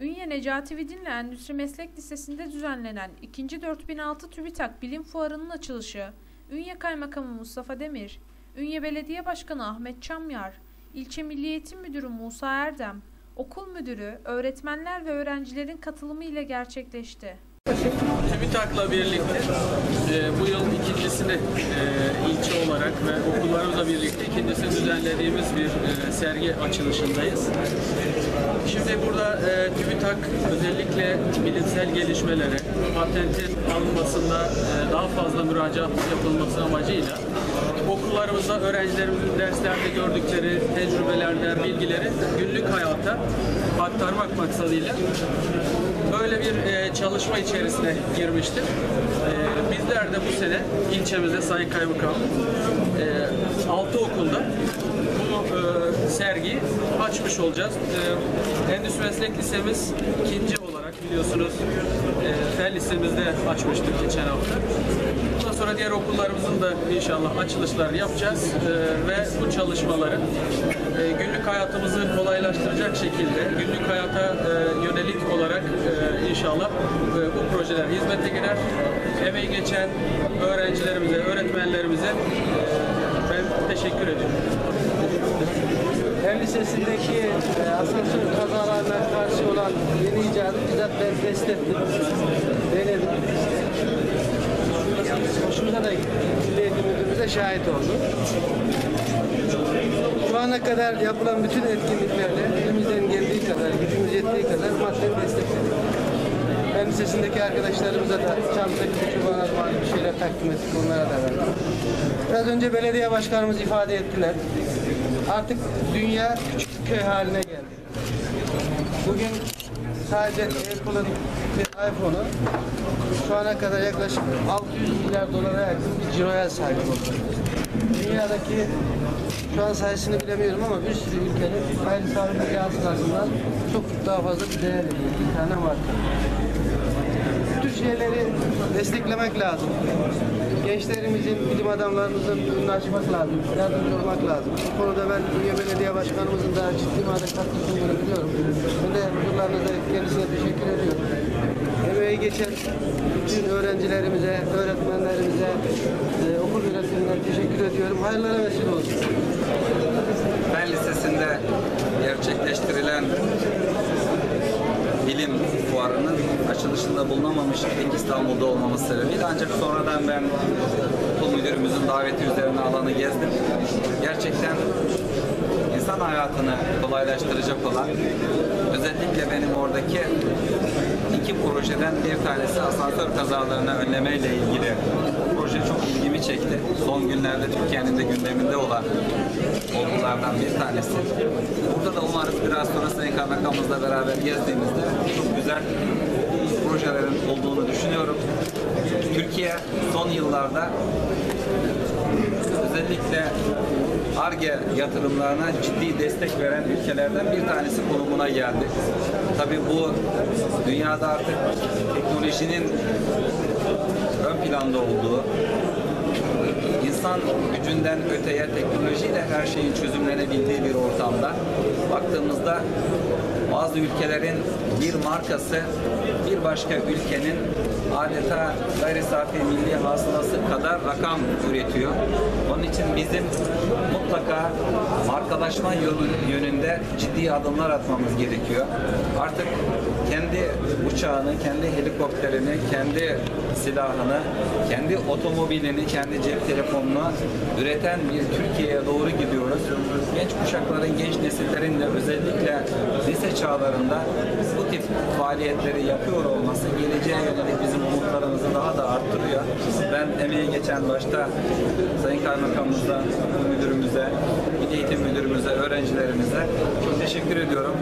Ünye Necati Vidinli Endüstri Meslek Lisesi'nde düzenlenen 2. 4006 TÜBİTAK Bilim Fuarı'nın açılışı, Ünye Kaymakamı Mustafa Demir, Ünye Belediye Başkanı Ahmet Çamyar, İlçe Milli Eğitim Müdürü Musa Erdem, okul müdürü, öğretmenler ve öğrencilerin katılımı ile gerçekleşti. TÜBİTAK'la birlikte e, bu yıl ikincisini e, ilçe olarak ve okullarımızla birlikte ikincisini düzenlediğimiz bir e, sergi açılışındayız. Şimdi burada e, TÜBİTAK özellikle bilimsel gelişmelere, patentin alınmasında e, daha fazla müracaat yapılması amacıyla okullarımızda öğrencilerimizin derslerde gördükleri tecrübelerden, bilgileri günlük hayata aktarmak maksadıyla böyle bir e, çalışma içerisine girmiştim. E, bizler de bu sene ilçemizde Sayın Kaymakam e, 6 okulda bu e, sergiyi açmış olacağız. E, Endüstri Meslek Lisemiz ikinci olarak biliyorsunuz e, Fen Lisemizde açmıştık geçen hafta. Sonra diğer okullarımızın da inşallah açılışlarını yapacağız e, ve bu çalışmaları e, günlük hayatımızı kolaylaştıracak şekilde günlük hayata e, yönelik olarak e, inşallah bu projeler hizmete girer. Emeği geçen öğrencilerimize, öğretmenlerimize e, ben teşekkür ediyorum. Fen Lisesi'ndeki e, asansör kazalarına karşı olan yeni icadı bizzat ben test ettim, denedim. Hoşumuza da gitti. Milli Eğitim Müdürümüze şahit oldum. Şu ana kadar yapılan bütün etkinliklerde elimizden geldiği kadar, gücümüz yettiği kadar madden destekledik. Fen Lisesi'ndeki arkadaşlarımıza da çanta küçük bana bir şeyler takdim ettik, onlara da verdik. Biraz önce belediye başkanımız ifade ettiler. Artık dünya küçük köy haline geldi. Bugün sadece Apple'ın bir iPhone'u şu ana kadar yaklaşık 600 milyar dolara yakın bir ciroya sahip oldu. Dünyadaki şu an sayısını bilemiyorum ama bir sürü ülkenin gayri sahibi hasılasından çok daha fazla bir değer veriyor. Bir tane marka. Şeyleri desteklemek lazım. Gençlerimizin, bilim adamlarımızın önünü açmak lazım. Yardımcı olmak lazım. Bu konuda ben Dünya Belediye Başkanımızın da ciddi manada katkısını biliyorum. Ben de huzurlarınızda kendisine teşekkür ediyorum. Emeği geçen bütün öğrencilerimize, öğretmenlerimize, e, okul yönetimine teşekkür ediyorum. Hayırlara vesile olsun. Fen Lisesi'nde gerçekleştirilen bilim fuarının açılışında bulunamamış tek İstanbul'da olmamız sebebiyle ancak sonradan ben okul müdürümüzün daveti üzerine alanı gezdim. Gerçekten insan hayatını kolaylaştıracak olan özellikle benim oradaki iki projeden bir tanesi asansör kazalarını önlemeyle ilgili proje çok ilgimi çekti. Son günlerde Türkiye'nin de gündeminde olan olgulardan bir tanesi. Burada da umarız biraz Kaymakamımızla beraber gezdiğimizde çok güzel projelerin olduğunu düşünüyorum. Türkiye son yıllarda özellikle ARGE yatırımlarına ciddi destek veren ülkelerden bir tanesi konumuna geldi. Tabii bu dünyada artık teknolojinin ön planda olduğu, insan gücünden öteye teknolojiyle her şeyin çözümlenebildiği bir ortamda baktığımızda bazı ülkelerin bir markası bir başka ülkenin adeta gayri safi milli hasılası kadar rakam üretiyor. Onun için bizim mutlaka markalaşma yönünde ciddi adımlar atmamız gerekiyor. Artık kendi uçağını, kendi helikopterini, kendi silahını, kendi otomobilini, kendi cep telefonunu üreten bir Türkiye'ye doğru gidiyoruz. Genç kuşakların, genç nesillerin de özellikle lise çağlarında bu tip faaliyetleri yapıyor olması geleceğe yönelik bizim umutlarımızı daha da arttırıyor. Ben emeği geçen başta Sayın Kaymakamımıza, müdürümüze, Eğitim Müdürümüze, öğrencilerimize çok teşekkür ediyorum.